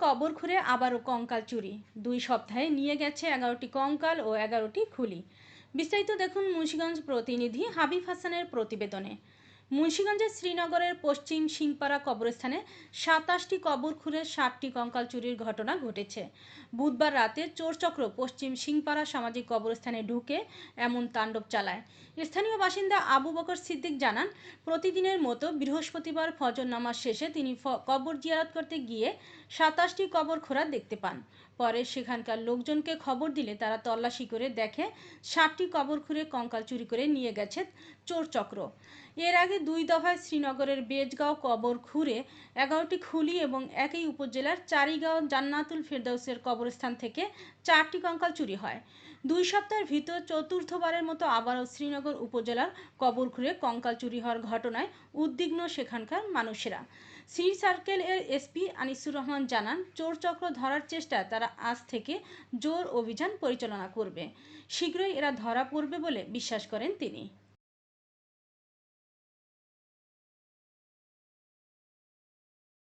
কবর খুঁড়ে আবারও কঙ্কাল চুরি। দুই সপ্তাহে নিয়ে গেছে এগারোটি কঙ্কাল ও এগারোটি খুলি। বিস্তারিত দেখুন মুন্সিগঞ্জ প্রতিনিধি হাবিব হাসানের প্রতিবেদনে। মুন্সিগঞ্জের শ্রীনগরের পশ্চিম সিংপাড়া কবরস্থানে সাতাশটি কবর খুঁড়ে ষাটটি কঙ্কাল চুরির ঘটনা ঘটেছে। বুধবার রাতে চোরচক্র পশ্চিম সিংপাড়া সামাজিক কবরস্থানে ঢুকে এমন তাণ্ডব চালায়। স্থানীয় বাসিন্দা আবু বকর সিদ্দিক জানান, প্রতিদিনের মতো বৃহস্পতিবার ফজর নামাজ শেষে তিনি কবর জিয়ারত করতে গিয়ে সাতাশটি কবর খোঁড়া দেখতে পান। পরে সেখানকার লোকজনকে খবর দিলে তারা তল্লাশি করে দেখে ষাটটি কবর খুঁড়ে কঙ্কাল চুরি করে নিয়ে গেছে চোর চক্র এর আগে দুই দফায় শ্রীনগরের বেজগাঁও কবর খুঁড়ে এগারোটি খুলি এবং একই উপজেলার চারিগাঁও জান্নাতুল ফেরদৌসের কবরস্থান থেকে চারটি কঙ্কাল চুরি হয়। দুই সপ্তাহের ভিতর চতুর্থবারের মতো আবারও শ্রীনগর উপজেলার কবর খুঁড়ে কঙ্কাল চুরি হওয়ার ঘটনায় উদ্বিগ্ন সেখানকার মানুষেরা। শ্রী সার্কেল এর এসপি আনিসুর রহমান জানান চোর চক্র ধরার চেষ্টায় তারা আজ থেকে জোর অভিযান পরিচালনা করবে। শীঘ্রই এরা ধরা পড়বে বলে বিশ্বাস করেন তিনি।